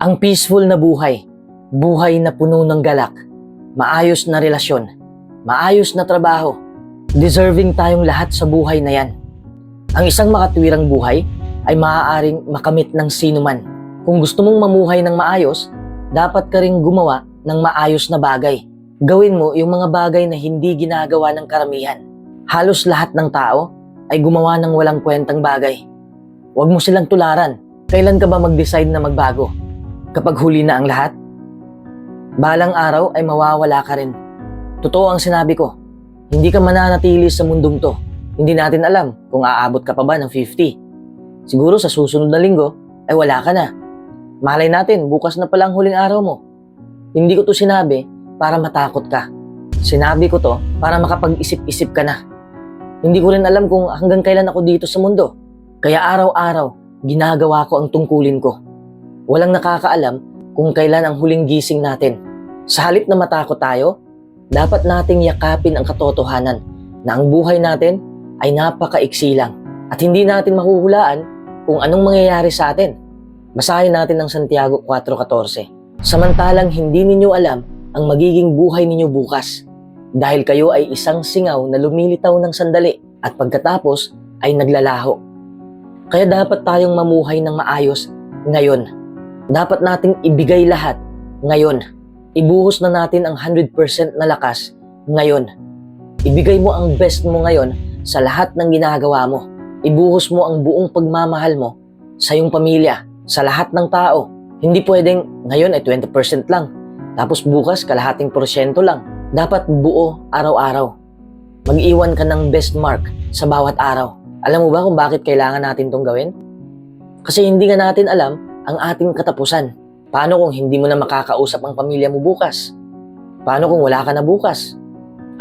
Ang peaceful na buhay, buhay na puno ng galak, maayos na relasyon, maayos na trabaho, deserving tayong lahat sa buhay na yan. Ang isang makatwirang buhay ay maaaring makamit ng sino man. Kung gusto mong mamuhay ng maayos, dapat ka ring gumawa ng maayos na bagay. Gawin mo yung mga bagay na hindi ginagawa ng karamihan. Halos lahat ng tao ay gumawa ng walang kwentang bagay. Huwag mo silang tularan. Kailan ka ba mag-decide na magbago? Kapag huli na ang lahat? Balang araw ay mawawala ka rin. Totoo ang sinabi ko. Hindi ka mananatili sa mundong to. Hindi natin alam kung aabot ka pa ba ng 50. Siguro sa susunod na linggo ay wala ka na. Malay natin, bukas na palang huling araw mo. Hindi ko to sinabi para matakot ka. Sinabi ko to para makapag-isip-isip ka na. Hindi ko rin alam kung hanggang kailan ako dito sa mundo. Kaya araw-araw, ginagawa ko ang tungkulin ko. Walang nakakaalam kung kailan ang huling gising natin. Sa halip na matakot tayo, dapat nating yakapin ang katotohanan na ang buhay natin ay napakaiksi lang at hindi natin mahuhulaan kung anong mangyayari sa atin. Basahin natin ang Santiago 4.14. Samantalang hindi ninyo alam ang magiging buhay ninyo bukas dahil kayo ay isang singaw na lumilitaw ng sandali at pagkatapos ay naglalaho. Kaya dapat tayong mamuhay ng maayos ngayon. Dapat nating ibigay lahat ngayon. Ibuhos na natin ang 100% na lakas ngayon. Ibigay mo ang best mo ngayon sa lahat ng ginagawa mo. Ibuhos mo ang buong pagmamahal mo sa iyong pamilya, sa lahat ng tao. Hindi pwedeng ngayon ay 20% lang, tapos bukas kalahating porsyento lang. Dapat buo araw-araw. Mag-iwan ka ng best mark sa bawat araw. Alam mo ba kung bakit kailangan natin tong gawin? Kasi hindi nga natin alam ang ating katapusan. Paano kung hindi mo na makakausap ang pamilya mo bukas? Paano kung wala ka na bukas?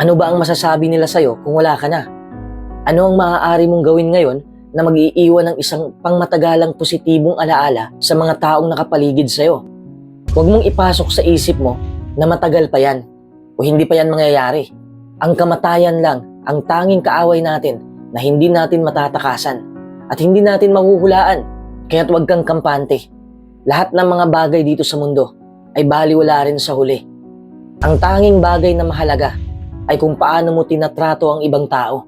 Ano ba ang masasabi nila sa'yo kung wala ka na? Ano ang maaari mong gawin ngayon na mag-iiwan ng isang pangmatagalang positibong alaala sa mga taong nakapaligid sa'yo? Huwag mong ipasok sa isip mo na matagal pa yan o hindi pa yan mangyayari. Ang kamatayan lang ang tanging kaaway natin na hindi natin matatakasan at hindi natin mahuhulaan. Kaya't huwag kang kampante. Lahat ng mga bagay dito sa mundo ay baliwala rin sa huli. Ang tanging bagay na mahalaga ay kung paano mo tinatrato ang ibang tao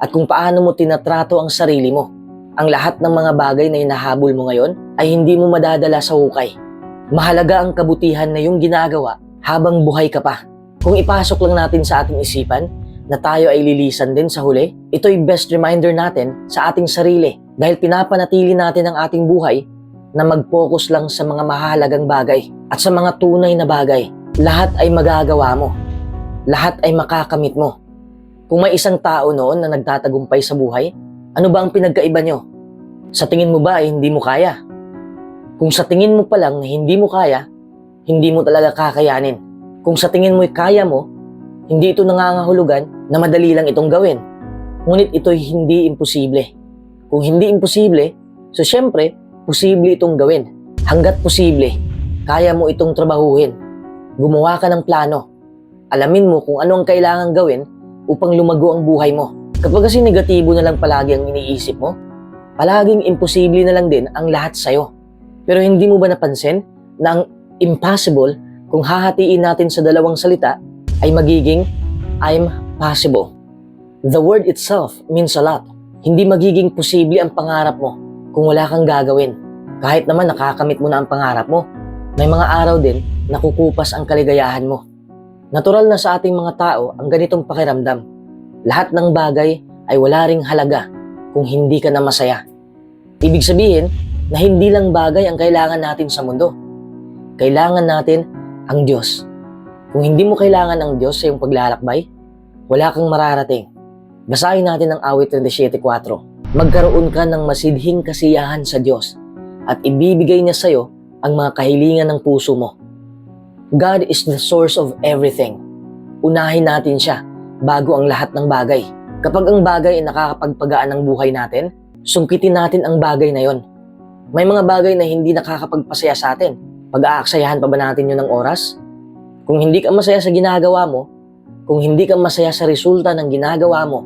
at kung paano mo tinatrato ang sarili mo. Ang lahat ng mga bagay na hinahabol mo ngayon ay hindi mo madadala sa hukay. Mahalaga ang kabutihan na yung ginagawa habang buhay ka pa. Kung ipasok lang natin sa ating isipan na tayo ay lilisan din sa huli, ito'y best reminder natin sa ating sarili dahil pinapanatili natin ang ating buhay na mag-focus lang sa mga mahalagang bagay at sa mga tunay na bagay. Lahat ay magagawa mo. Lahat ay makakamit mo. Kung may isang tao noon na nagtatagumpay sa buhay, ano ba ang pinagkaiba nyo? Sa tingin mo ba ay hindi mo kaya? Kung sa tingin mo pa lang na hindi mo kaya, hindi mo talaga kakayanin. Kung sa tingin mo'y kaya mo, hindi ito nangangahulugan na madali lang itong gawin. Ngunit ito'y hindi imposible. Kung hindi imposible, so syempre, posible itong gawin. Hanggat posible, kaya mo itong trabahuhin. Gumawa ka ng plano. Alamin mo kung ano ang kailangan gawin upang lumago ang buhay mo. Kapag kasi negatibo na lang palagi ang iniisip mo, palaging imposible na lang din ang lahat sa'yo. Pero hindi mo ba napansin na ang impossible kung hahatiin natin sa dalawang salita ay magiging I'm possible. The word itself means a lot. Hindi magiging posible ang pangarap mo kung wala kang gagawin. Kahit naman nakakamit mo na ang pangarap mo, may mga araw din na kukupas ang kaligayahan mo. Natural na sa ating mga tao ang ganitong pakiramdam. Lahat ng bagay ay wala ring halaga kung hindi ka na masaya. Ibig sabihin na hindi lang bagay ang kailangan natin sa mundo. Kailangan natin ang Diyos. Kung hindi mo kailangan ang Diyos sa iyong paglalakbay, wala kang mararating. Basahin natin ang awit 37.4. Magkaroon ka ng masidhing kasiyahan sa Diyos at ibibigay niya sa iyo ang mga kahilingan ng puso mo. God is the source of everything. Unahin natin siya bago ang lahat ng bagay. Kapag ang bagay ay nakakapagpagaan ng buhay natin, sungkitin natin ang bagay na yon. May mga bagay na hindi nakakapagpasaya sa atin. Pag-aaksayahan pa ba natin yun ng oras? Kung hindi ka masaya sa ginagawa mo, kung hindi ka masaya sa resulta ng ginagawa mo,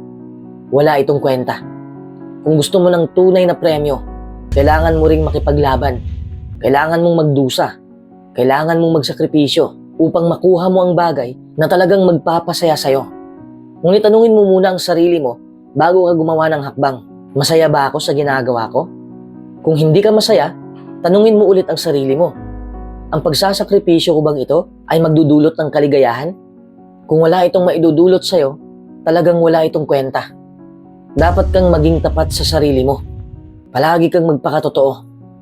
wala itong kwenta. Kung gusto mo ng tunay na premyo, kailangan mo ring makipaglaban. Kailangan mong magdusa. kailangan mong magsakripisyo upang makuha mo ang bagay na talagang magpapasaya sa'yo. Ngunit tanungin mo muna ang sarili mo bago ka gumawa ng hakbang. Masaya ba ako sa ginagawa ko? Kung hindi ka masaya, tanungin mo ulit ang sarili mo. Ang pagsasakripisyo ko bang ito ay magdudulot ng kaligayahan? Kung wala itong maidudulot sa'yo, talagang wala itong kwenta. Dapat kang maging tapat sa sarili mo. Palagi kang magpakatotoo.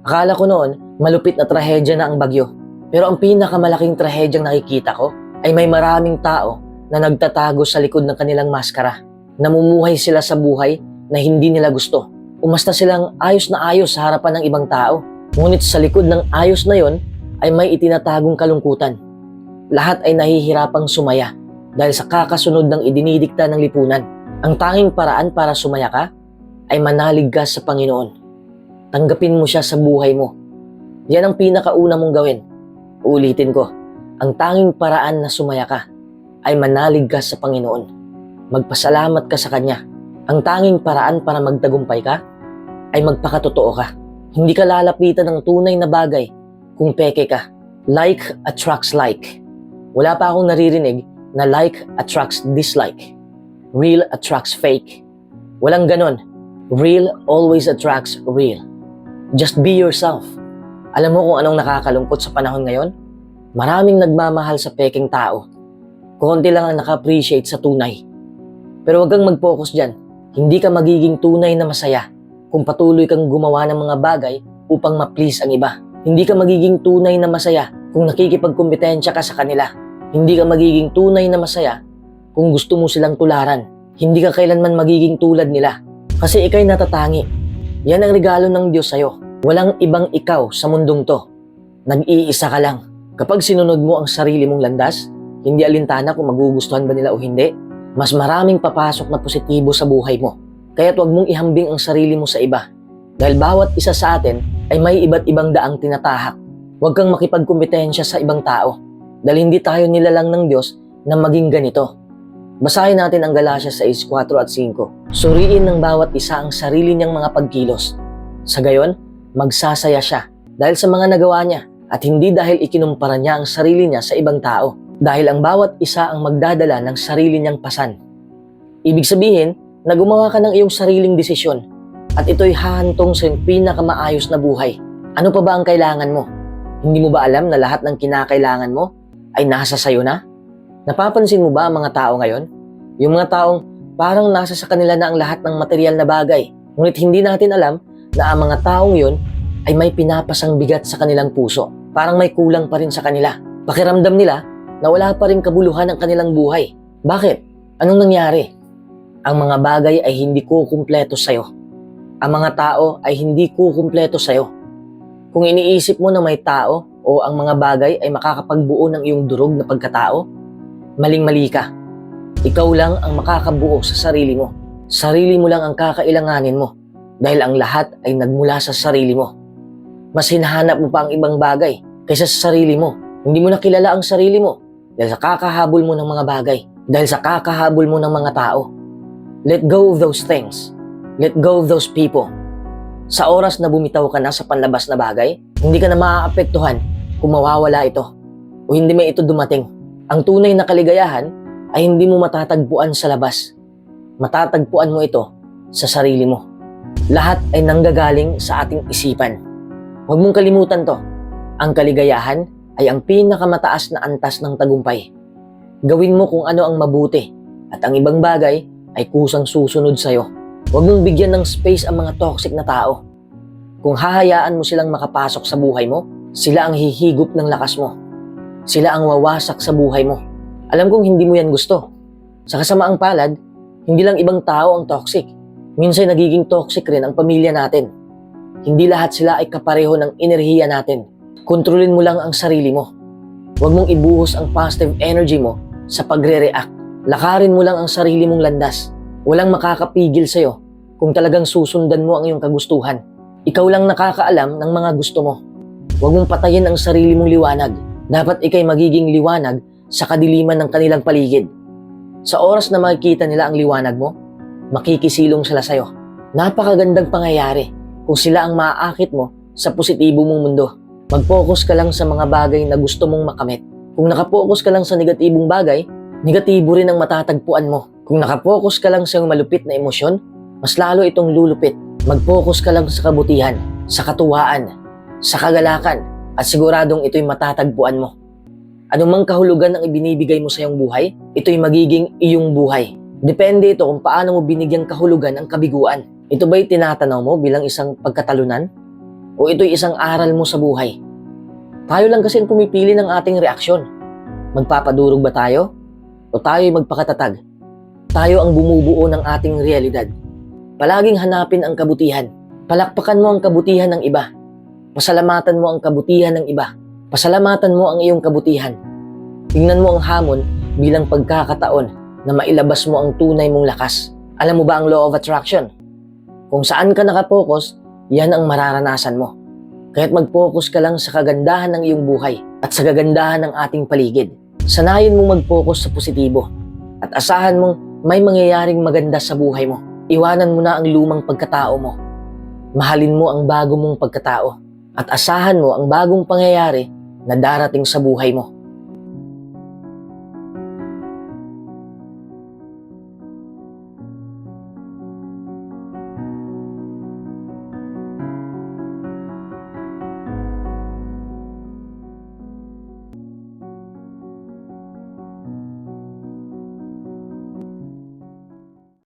Akala ko noon, malupit na trahedya na ang bagyo. Pero ang pinakamalaking trahedyang nakikita ko ay may maraming tao na nagtatago sa likod ng kanilang maskara. Namumuhay sila sa buhay na hindi nila gusto. Umasta silang ayos na ayos sa harapan ng ibang tao. Ngunit sa likod ng ayos na yon ay may itinatagong kalungkutan. Lahat ay nahihirapang sumaya dahil sa kakasunod ng idinidikta ng lipunan. Ang tanging paraan para sumaya ka ay manalig ka sa Panginoon. Tanggapin mo siya sa buhay mo. Yan ang pinakauna mong gawin. Ulitin ko, ang tanging paraan na sumaya ka ay manalig ka sa Panginoon. Magpasalamat ka sa Kanya. Ang tanging paraan para magtagumpay ka ay magpakatotoo ka. Hindi ka lalapitan ng tunay na bagay kung peke ka. Like attracts like. Wala pa akong naririnig na like attracts dislike. Real attracts fake. Walang ganon. Real always attracts real. Just be yourself. Alam mo kung anong nakakalungkot sa panahon ngayon? Maraming nagmamahal sa peking tao. Konti lang ang naka-appreciate sa tunay. Pero wag kang mag-focus dyan. Hindi ka magiging tunay na masaya kung patuloy kang gumawa ng mga bagay upang ma-please ang iba. Hindi ka magiging tunay na masaya kung nakikipagkumpetensya ka sa kanila. Hindi ka magiging tunay na masaya kung gusto mo silang tularan. Hindi ka kailanman magiging tulad nila. Kasi ikay natatangi. Yan ang regalo ng Diyos sa'yo. Walang ibang ikaw sa mundong to. Nag-iisa ka lang. Kapag sinunod mo ang sarili mong landas, hindi alintana kung magugustuhan ba nila o hindi, mas maraming papasok na positibo sa buhay mo. Kaya't huwag mong ihambing ang sarili mo sa iba. Dahil bawat isa sa atin ay may iba't ibang daang tinatahak. Huwag kang makipagkumpetensya sa ibang tao. Dahil hindi tayo nilalang ng Diyos na maging ganito. Basahin natin ang Galatia 6, 4 at 5. Suriin ng bawat isa ang sarili niyang mga pagkilos. Sa gayon, magsasaya siya dahil sa mga nagawa niya at hindi dahil ikinumpara niya ang sarili niya sa ibang tao. Dahil ang bawat isa ang magdadala ng sarili niyang pasan. Ibig sabihin na ka ng iyong sariling desisyon at ito'y hahantong sa iyong pinakamaayos na buhay. Ano pa ba ang kailangan mo? Hindi mo ba alam na lahat ng kinakailangan mo ay nasa sayo na? Napapansin mo ba ang mga tao ngayon? Yung mga taong parang nasa sa kanila na ang lahat ng material na bagay. Ngunit hindi natin alam na ang mga taong yun ay may pinapasang bigat sa kanilang puso. Parang may kulang pa rin sa kanila. Pakiramdam nila na wala pa rin kabuluhan ang kanilang buhay. Bakit? Anong nangyari? Ang mga bagay ay hindi ko kumpleto sa'yo. Ang mga tao ay hindi ko kumpleto sa'yo. Kung iniisip mo na may tao o ang mga bagay ay makakapagbuo ng iyong durog na pagkatao, maling-mali ka. Ikaw lang ang makakabuo sa sarili mo. Sarili mo lang ang kakailanganin mo dahil ang lahat ay nagmula sa sarili mo. Mas hinahanap mo pa ang ibang bagay kaysa sa sarili mo. Hindi mo nakilala ang sarili mo dahil sa kakahabol mo ng mga bagay, dahil sa kakahabol mo ng mga tao. Let go of those things. Let go of those people. Sa oras na bumitaw ka na sa panlabas na bagay, hindi ka na maaapektuhan kung mawawala ito o hindi may ito dumating. Ang tunay na kaligayahan ay hindi mo matatagpuan sa labas. Matatagpuan mo ito sa sarili mo. Lahat ay nanggagaling sa ating isipan. Huwag mong kalimutan to. Ang kaligayahan ay ang pinakamataas na antas ng tagumpay. Gawin mo kung ano ang mabuti at ang ibang bagay ay kusang susunod sa'yo. Huwag mong bigyan ng space ang mga toxic na tao. Kung hahayaan mo silang makapasok sa buhay mo, sila ang hihigop ng lakas mo. Sila ang wawasak sa buhay mo. Alam kong hindi mo yan gusto. Sa kasamaang palad, hindi lang ibang tao ang toxic. Minsan nagiging toxic rin ang pamilya natin. Hindi lahat sila ay kapareho ng enerhiya natin. Kontrolin mo lang ang sarili mo. Huwag mong ibuhos ang positive energy mo sa pagre-react. Lakarin mo lang ang sarili mong landas. Walang makakapigil sa'yo kung talagang susundan mo ang iyong kagustuhan. Ikaw lang nakakaalam ng mga gusto mo. Huwag mong patayin ang sarili mong liwanag. Dapat ikay magiging liwanag sa kadiliman ng kanilang paligid. Sa oras na makikita nila ang liwanag mo, makikisilong sila sa'yo. Napakagandang pangyayari kung sila ang maaakit mo sa positibo mong mundo. Mag-focus ka lang sa mga bagay na gusto mong makamit. Kung nakapokus ka lang sa negatibong bagay, negatibo rin ang matatagpuan mo. Kung nakapokus ka lang sa malupit na emosyon, mas lalo itong lulupit. Mag-focus ka lang sa kabutihan, sa katuwaan, sa kagalakan, at siguradong ito'y matatagpuan mo. Anumang kahulugan ang ibinibigay mo sa iyong buhay, ito'y magiging iyong buhay. Depende ito kung paano mo binigyang kahulugan ang kabiguan. Ito ba'y tinatanaw mo bilang isang pagkatalunan? O ito'y isang aral mo sa buhay? Tayo lang kasi ang pumipili ng ating reaksyon. Magpapadurog ba tayo? O tayo'y magpakatatag? Tayo ang bumubuo ng ating realidad. Palaging hanapin ang kabutihan. Palakpakan mo ang kabutihan ng iba. Pasalamatan mo ang kabutihan ng iba. Pasalamatan mo ang iyong kabutihan. Tingnan mo ang hamon bilang pagkakataon na mailabas mo ang tunay mong lakas. Alam mo ba ang law of attraction? Kung saan ka nakapokus, yan ang mararanasan mo. Kaya't mag-focus ka lang sa kagandahan ng iyong buhay at sa kagandahan ng ating paligid. Sanayin mong mag-focus sa positibo at asahan mong may mangyayaring maganda sa buhay mo. Iwanan mo na ang lumang pagkatao mo. Mahalin mo ang bago mong pagkatao at asahan mo ang bagong pangyayari na darating sa buhay mo.